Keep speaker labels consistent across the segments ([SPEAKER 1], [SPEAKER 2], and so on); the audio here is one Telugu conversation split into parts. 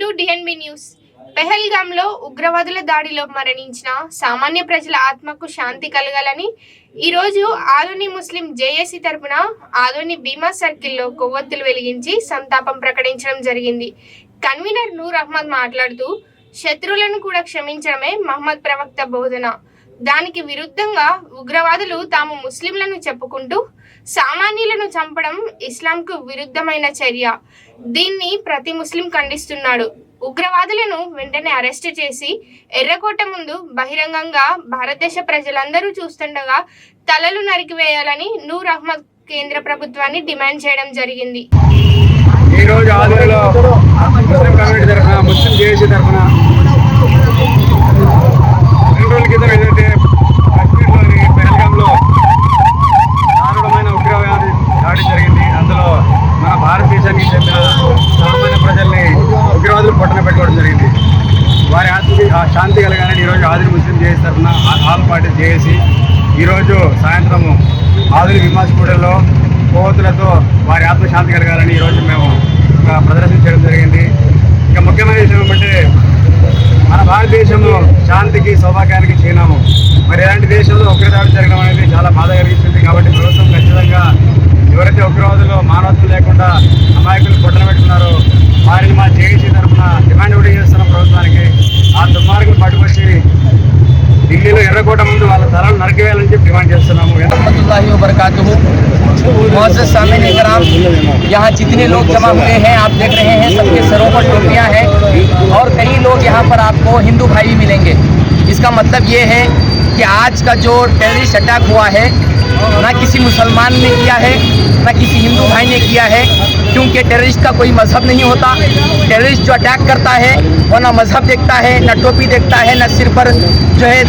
[SPEAKER 1] Welcome DNB news. పెహల్గామ్లో ఉగ్రవాదుల దాడిలో మరణించిన సామాన్య ప్రజల ఆత్మకు శాంతి కలగాలని ఈరోజు ఆదోని ముస్లిం జేఏసీ తరపున ఆదోని బీమా సర్కిల్లో కొవ్వొత్తులు వెలిగించి సంతాపం ప్రకటించడం జరిగింది. కన్వీనర్ నూర్ అహ్మద్ మాట్లాడుతూ శత్రువులను కూడా క్షమించడమే మహమ్మద్ ప్రవక్త బోధన. దానికి విరుద్ధంగా ఉగ్రవాదులు తాము ముస్లింలను చెప్పుకుంటూ సామాన్యులను చంపడం ఇస్లాంకు విరుద్ధమైన చర్య. దీన్ని ప్రతి ముస్లిం ఖండిస్తున్నాడు. ఉగ్రవాదులను వెంటనే అరెస్ట్ చేసి ఎర్రకోట ముందు బహిరంగంగా భారతదేశ ప్రజలందరూ చూస్తుండగా తలలు నరికివేయాలని నూర్ అహ్మద్ కేంద్ర ప్రభుత్వాన్ని డిమాండ్ చేయడం జరిగింది.
[SPEAKER 2] ఈరోజు ఆదిలో ముస్లిం కమ్యూనిటీ తరఫున ముస్లిం జేఏసీ తరఫున వారి ఆ శాంతి కలగాలని ఈరోజు ఆదిరి ముస్లిం జేఏసీ తరఫున ఆల్ పార్టీ జేఏసీ ఈరోజు సాయంత్రము ఆదిరి విమాసపూడలో కోవతులతో వారి ఆత్మశాంతి కలగాలని ఈరోజు మేము ప్రదర్శన చేయడం జరిగింది. ఇంకా ముఖ్యమైన విషయం ఏమంటే మన భారతదేశంలో శాంతికి సౌభాగ్యానికి చిహ్నము మరి ఇలాంటి దేశంలో ఉగ్రదాడి జరగడం అనేది చాలా బాధ కలిగిస్తుంది కాబట్టి దుర్మార్గులు పట్టుకొచ్చి ఢిల్లీలో ఎర్రకోట ముందు వాళ్ళ తరాలు నరికివేయాలని చెప్పి డిమాండ్ చేస్తున్నాము
[SPEAKER 3] रहमतुल्लाहि व बरकातुहू मोअज़्ज़ज़ सामिन कराम यहाँ जितने लोग जमा हुए हैं आप देख रहे हैं सबके सरों पर टोपियाँ हैं और कई लोग यहाँ पर आपको हिंदू भाई भी मिलेंगे इसका मतलब ये है कि आज का जो टेररिस्ट अटैक हुआ है ना किसी मुसलमान ने किया है, ना किसी हिंदू भाई ने किया है, क्योंकि टेररिस्ट का कोई मज़हब नहीं होता। टेररिस्ट जो अटैक करता है, वो ना मज़हब देखता है, ना टोपी देखता है, ना सिर पर जो है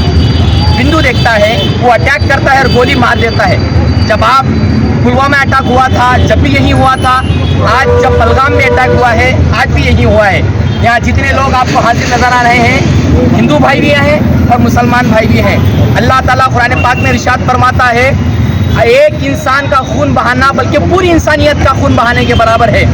[SPEAKER 3] बिंदु देखता है, वो अटैक करता है और गोली मार देता है। जब आप पुलवामा अटैक हुआ था, जब भी यही हुआ था, आज जब पलगाम में अटैक हुआ है, आज भी यही हुआ है। यहाँ जितने लोग आपको हाजिर नज़र आ रहे हैं, हिंदू भाई भी हैं और मुसलमान भाई भी हैं। अल्लाह ताला कुरान पाक में इरशाद फरमाता है ایک انسان کا خون بہانا بلکہ پوری انسانیت کا خون بہانے کے برابر ہے۔